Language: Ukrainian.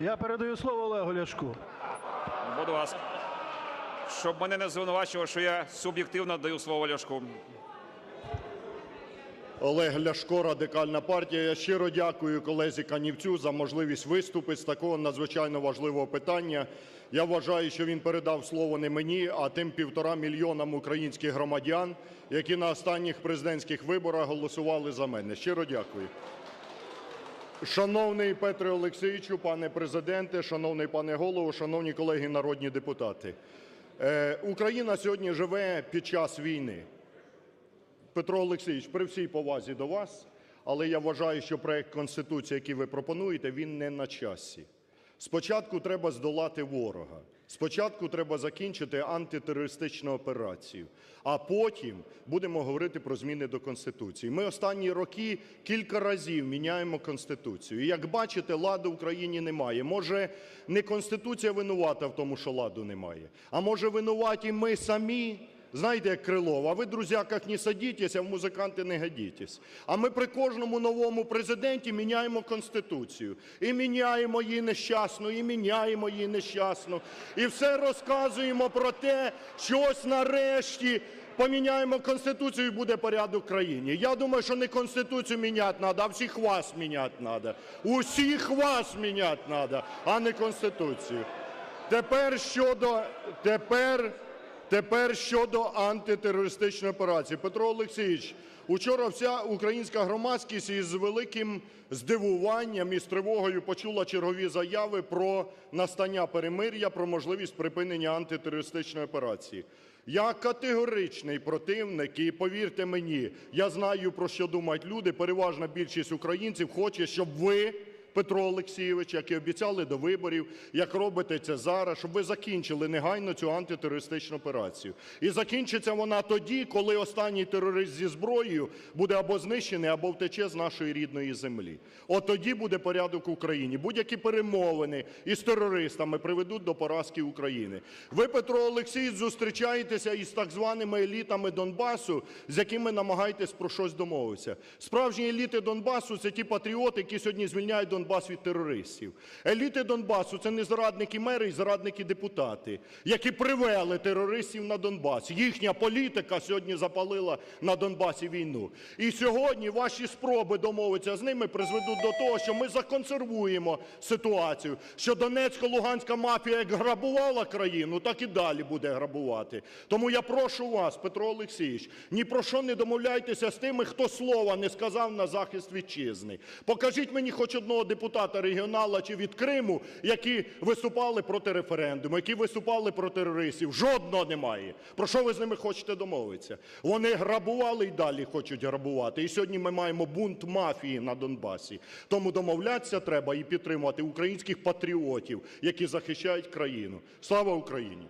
Я передаю слово Олегу Ляшку. Будь ласка. Щоб мене не звинувачували, що я суб'єктивно даю слово Ляшку. Олег Ляшко, Радикальна партія. Я щиро дякую колезі Канівцю за можливість виступити з такого надзвичайно важливого питання. Я вважаю, що він передав слово не мені, а тим півтора мільйонам українських громадян, які на останніх президентських виборах голосували за мене. Щиро дякую. Шановний Петре Олексійовичу, пане Президенте, шановний пане Голово, шановні колеги народні депутати. Е, Україна сьогодні живе під час війни. Петро Олексійович, при всій повазі до вас, але я вважаю, що проект Конституції, який ви пропонуєте, він не на часі. Спочатку треба здолати ворога, спочатку треба закінчити антитерористичну операцію, а потім будемо говорити про зміни до Конституції. Ми останні роки кілька разів міняємо Конституцію. І як бачите, ладу в Україні немає. Може, не Конституція винувата в тому, що ладу немає, а може винуваті ми самі. Знаєте, як Крилов, а ви, друзяках, не садітесь, а в музиканти не годітесь. А ми при кожному новому президенті міняємо Конституцію. І міняємо її нещасну, і міняємо її нещасну. І все розказуємо про те, що ось нарешті поміняємо Конституцію і буде порядок в країні. Я думаю, що не Конституцію міняти треба, а всіх вас міняти треба. Усіх вас міняти треба, а не Конституцію. Тепер щодо... Тепер... Тепер щодо антитерористичної операції. Петро Олексійович, учора вся українська громадськість із великим здивуванням і з тривогою почула чергові заяви про настання перемир'я, про можливість припинення антитерористичної операції. Я категоричний противник, і повірте мені, я знаю, про що думають люди. Переважна більшість українців хоче, щоб ви Петро Олексійович, як і обіцяли до виборів, як робите це зараз, щоб ви закінчили негайно цю антитерористичну операцію. І закінчиться вона тоді, коли останній терорист зі зброєю буде або знищений, або втече з нашої рідної землі. От тоді буде порядок в Україні. Будь-які перемовини із терористами приведуть до поразки України. Ви, Петро Олексійович, зустрічаєтеся із так званими елітами Донбасу, з якими намагаєтесь про щось домовитися. Справжні еліти Донбасу це ті патріоти, які сьогодні звільняють Донбас від терористів. Еліти Донбасу це не зрадники мери і зрадники депутати, які привели терористів на Донбас. Їхня політика сьогодні запалила на Донбасі війну. І сьогодні ваші спроби домовитися з ними призведуть до того, що ми законсервуємо ситуацію, що Донецько-Луганська мафія як грабувала країну, так і далі буде грабувати. Тому я прошу вас, Петро Олексійович, ні про що не домовляйтеся з тими, хто слова не сказав на захист вітчизни. Покажіть мені хоч одного депутата регіонала чи від Криму, які виступали проти референдуму, які виступали проти терористів. Жодного немає. Про що ви з ними хочете домовитися? Вони грабували і далі хочуть грабувати. І сьогодні ми маємо бунт мафії на Донбасі. Тому домовлятися треба і підтримувати українських патріотів, які захищають країну. Слава Україні!